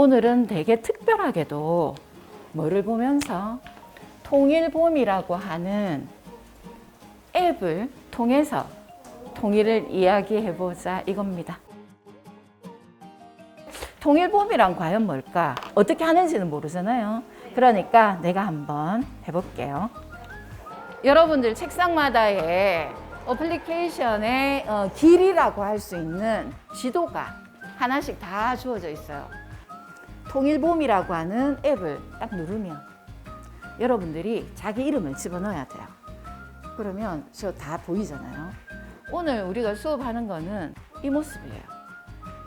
오늘은 되게 특별하게도 뭐를 보면서 통일봄이라고 하는 앱을 통해서 통일을 이야기해보자 이겁니다. 통일봄이란 과연 뭘까? 어떻게 하는지는 모르잖아요. 그러니까 내가 한번 해볼게요. 여러분들 책상마다의 어플리케이션의 어, 길이라고 할 수 있는 지도가 하나씩 다 주어져 있어요. 통일봄이라고 하는 앱을 딱 누르면 여러분들이 자기 이름을 집어넣어야 돼요. 그러면 저 다 보이잖아요. 오늘 우리가 수업하는 거는 이 모습이에요.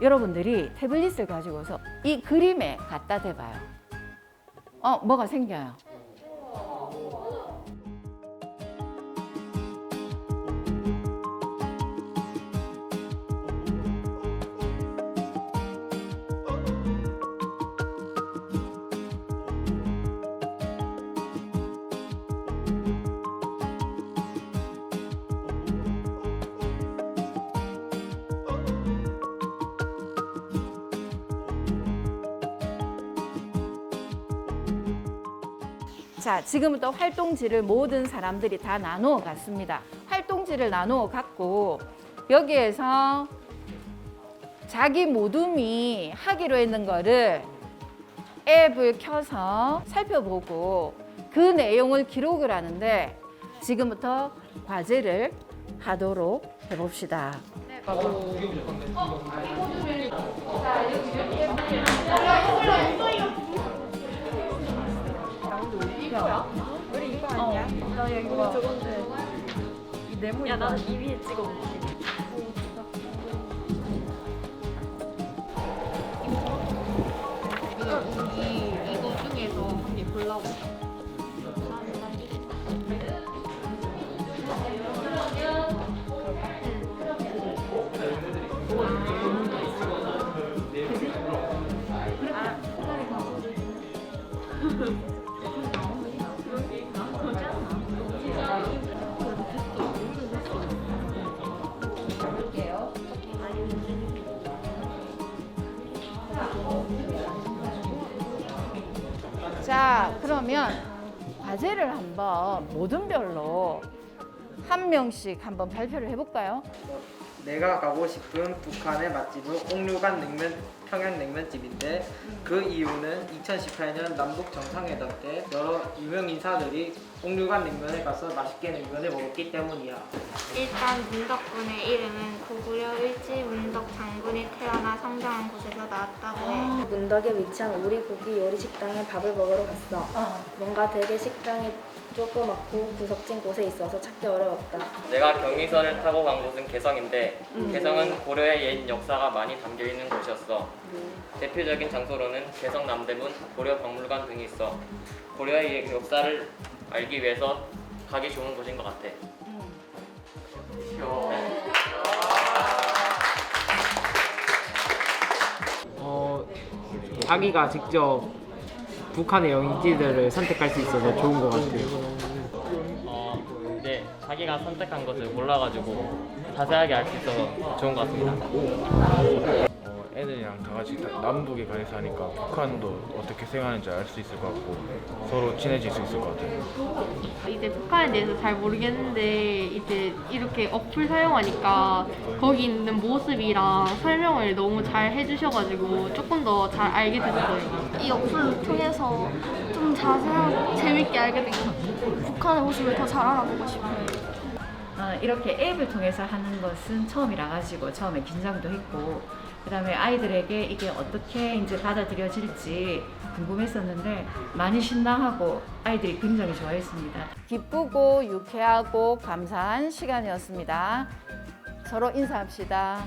여러분들이 태블릿을 가지고서 이 그림에 갖다 대봐요. 어, 뭐가 생겨요? 자, 지금부터 활동지를 모든 사람들이 다 나누어 갔습니다. 활동지를 나누어 갔고 여기에서 자기 모둠이 하기로 했는 거를 앱을 켜서 살펴보고 그 내용을 기록을 하는데 지금부터 과제를 하도록 해봅시다. 야? 나는 이 위에 찍어볼게 자, 그러면 과제를 한번 모든 별로 한 명씩 한번 발표를 해볼까요? 내가 가고 싶은 북한의 맛집은 옥류관 냉면 평양 냉면집인데 그 이유는 2018년 남북 정상회담 때 여러 유명 인사들이 옥류관 냉면에 가서 맛있게 냉면을 먹었기 때문이야. 일단 문덕군의 이름은 고구려 일지 문덕 장군이 성장한 곳에서 나왔다고 해. 문덕에 위치한 우리 고기 요리 식당에 밥을 먹으러 갔어. 뭔가 되게 식당이 조그맣고 구석진 곳에 있어서 찾기 어려웠다. 내가 경의선을 타고 간 곳은 개성인데 개성은 고려의 옛 역사가 많이 담겨 있는 곳이었어. 대표적인 장소로는 개성 남대문, 고려 박물관 등이 있어. 고려의 역사를 알기 위해서 가기 좋은 곳인 것 같아. 어, 자기가 직접 북한의 여행지들을 선택할 수 있어서 좋은 것 같아요. 어, 이제 자기가 선택한 것을 몰라가지고 자세하게 알 수 있어서 좋은 것 같습니다. 어, 애들이랑 다 같이 다- 남북에 가 있어 하니까 북한도 어떻게 생각하는지 알 수 있을 것 같고 서로 친해질 수 있을 것 같아요. 이제 북한에 대해서 잘 모르겠는데 이제 이렇게 어플 사용하니까 거기 있는 모습이랑 설명을 너무 잘 해주셔가지고 조금 더 잘 알게 됐어요. 이 어플을 통해서 좀 자세하고 재밌게 알게 된 것 같아요. 북한의 모습을 더 잘 알아보고 싶어요. 어, 이렇게 앱을 통해서 하는 것은 처음이라 가지고 처음에 긴장도 했고 그다음에 아이들에게 이게 어떻게 이제 받아들여질지 궁금했었는데 많이 신나하고 아이들이 굉장히 좋아했습니다. 기쁘고 유쾌하고 감사한 시간이었습니다. 서로 인사합시다.